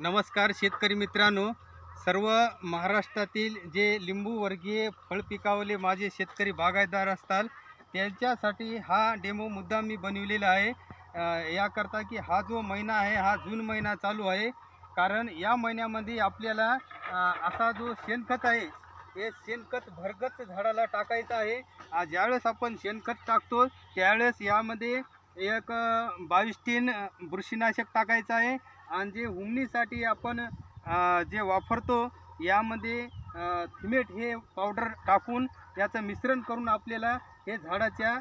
नमस्कार शेतकरी मित्रांनो. सर्व महाराष्ट्रातील जे लिंबूवर्गीय फळ पिकावले माझे शेतकरी बागायतदार असतात त्यांच्यासाठी हा डेमो मुद्दा मी बनविलेला आहे. याकरता की हा जो महिना आहे हा जून महिना चालू आहे. कारण या महिन्यामध्ये आपल्याला असा जो शेणखत आहे हे शेणखत भरगत झाडाला टाकायचं आहे. ज्यावेळेस आपण शेणखत टाकतो त्यावेळेस यामध्ये एक बावीस तीन बुरशीनाशक टाकायचं आहे. आणि जे हुमणीसाठी आपण जे वापरतो यामध्ये थिमेट हे पावडर टाकून याचं मिश्रण करून आपल्याला हे झाडाच्या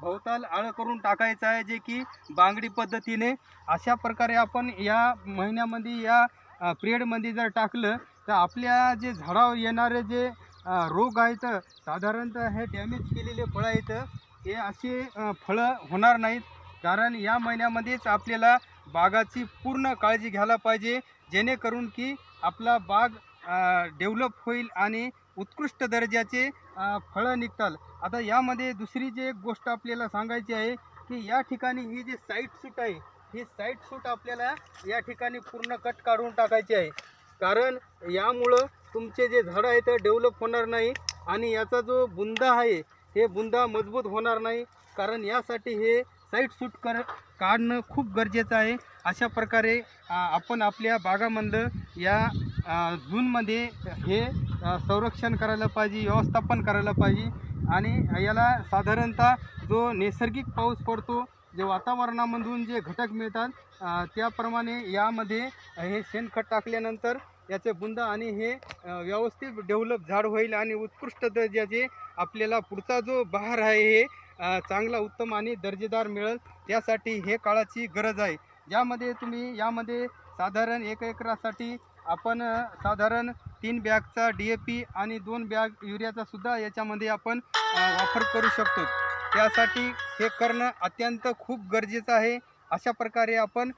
भोवताल आळं करून टाकायचं आहे जे की बांगडी पद्धतीने. अशा प्रकारे आपण या महिन्यामध्ये या पिरियडमध्ये जर टाकलं तर आपल्या जे झाडावर येणारे जे रोग आहेत साधारणतः हे डॅमेज केलेले फळं आहेत हे असे फळं होणार नाहीत. कारण या महिन्यामध्येच आपल्याला बागाची पूर्ण काळजी घ्यायला पाहिजे जेणेकरून की आपला बाग डेव्हलप होईल आणि उत्कृष्ट दर्जाचे फळं निघतात आता यामध्ये दुसरी जी एक गोष्ट आपल्याला सांगायची आहे की या ठिकाणी ही जी साईड सूट आहे ही साईड सूट आपल्याला या ठिकाणी पूर्ण कट काढून टाकायची आहे. कारण यामुळं तुमचे जे झाडं आहे ते डेव्हलप होणार नाही आणि याचा जो बुंदा आहे हे बुंदा मजबूत होणार नाही. कारण यासाठी हे साईड सूट कर काढणं खूप गरजेचं आहे. अशा प्रकारे आपण आपल्या बागामधलं या जूनमध्ये हे संरक्षण करायला पाहिजे व्यवस्थापन करायला पाहिजे. आणि याला साधारणतः जो नैसर्गिक पाऊस पडतो जे वातावरणामधून जे घटक मिळतात त्याप्रमाणे यामध्ये हे शेणखत टाकल्यानंतर याचे बुंद आणि हे व्यवस्थित डेव्हलप झाड होईल आणि उत्कृष्ट दर्जाचे आपल्याला पुढचा जो बहार आहे हे चांगला उत्तम आणि दर्जेदार मिळेल. त्यासाठी हे काळाची गरज आहे. ज्यामध्ये तुम्ही यामध्ये साधारण एक एकरासाठी आपण साधारण तीन बॅगचा डी ए पी आणि दोन बॅग युरियाचा सुद्धा याच्यामध्ये आपण वापर करू शकतो. त्यासाठी हे करणं अत्यंत खूप गरजेचं आहे. अशा प्रकारे आपण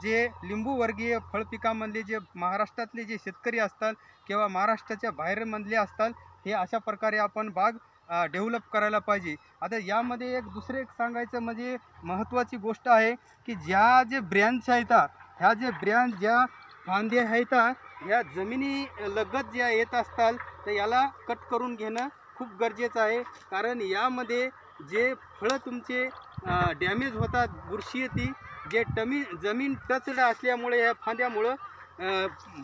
जे लिंबूवर्गीय फळपिकामधले जे महाराष्ट्रातले जे शेतकरी असतात किंवा महाराष्ट्राच्या बाहेरमधले असतात हे अशा प्रकारे आपण बाग डेव्हलप करायला पाहिजे. आता यामध्ये एक दुसरं एक सांगायचं म्हणजे महत्त्वाची गोष्ट आहे की ज्या जे ब्रँच आहेत ह्या जे ब्रँच ज्या फांद्या आहेत या जमिनी लगत ज्या येत असतात तर याला कट करून घेणं खूप गरजेचं आहे. कारण यामध्ये जे फळं तुमचे डॅमेज होतात बुरशी येते जे टमी जमीन टचड असल्यामुळे या फांद्यामुळं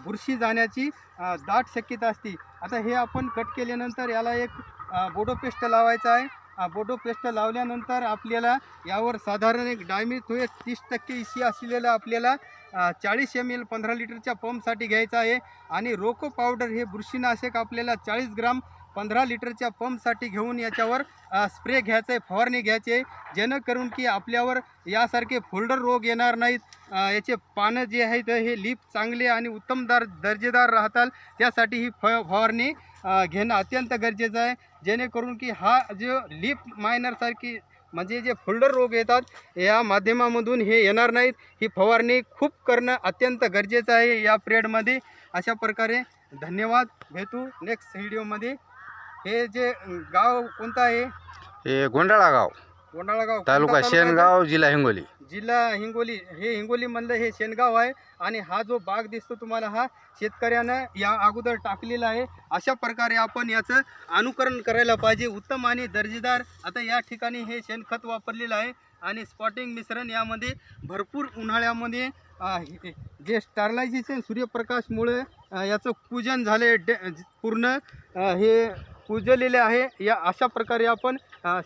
बुरशी जाण्याची दाट शक्यता असते. आता हे आपण कट केल्यानंतर याला एक बोडो पेस्ट लावायचा आहे. बोडो पेस्ट लावल्यानंतर आपल्याला यावर साधारण एक डायमेज एक तीस टक्के इशी असलेलं आपल्याला चाळीस एम एल पंधरा लिटरच्या पंपसाठी घ्यायचं आहे. आणि रोको पावडर हे बुरशीनाशक आपल्याला चाळीस ग्राम पंधरा लिटरच्या पंपसाठी घेऊन याच्यावर स्प्रे घ्यायचं आहे फवारणी घ्यायची आहे जेणेकरून की आपल्यावर यासारखे फोल्डर रोग येणार नाहीत. याचे पानं जे आहेत हे लीप चांगले आणि उत्तमदार दर्जेदार राहतात त्यासाठी ही फ फवारणी घेणं अत्यंत गरजेचं आहे. जेणेकरून की हा जो लीप मायनरसारखी म्हणजे जे फोल्डर रोग येतात या माध्यमामधून हे येणार नाहीत. ही फवारणी खूप करणं अत्यंत गरजेचं आहे या पिरियडमध्ये. अशा प्रकारे धन्यवाद. भेटू नेक्स्ट व्हिडिओमध्ये. हे जे गाव कोणतं आहे? हे गोंडाळा गाव. गोंडाळा गाव. तालुका? शेनगाव जिल्हा हिंगोली. जिल्हा हिंगोली. हे हिंगोलीमधलं हे शेनगाव आहे आणि हा जो बाग दिसतो तुम्हाला हा शेतकऱ्यानं या अगोदर टाकलेला आहे. अशा प्रकारे आपण याचं अनुकरण करायला पाहिजे. उत्तम आणि दर्जेदार आता या ठिकाणी हे शेणखत वापरलेलं आहे आणि स्पॉटिंग मिश्रण यामध्ये भरपूर उन्हाळ्यामध्ये जे स्टारलायझेशन सूर्यप्रकाशमुळे याचं पूजन झाले डे पूर्ण हे कुजलेले आहे. या अशा प्रकारे आपण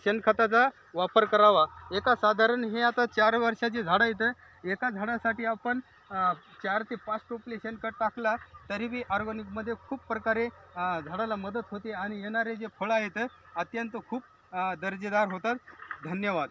शेणखताचा वापर करावा. एका साधारण हे आता चार वर्षाची झाडं आहेत एका झाडासाठी आपण चार ते पाच टोपले शेणखत टाकला तरी बी ऑर्गॅनिकमध्ये खूप प्रकारे झाडाला मदत होते आणि येणारे जे फळं आहेत अत्यंत खूप दर्जेदार होतात. धन्यवाद.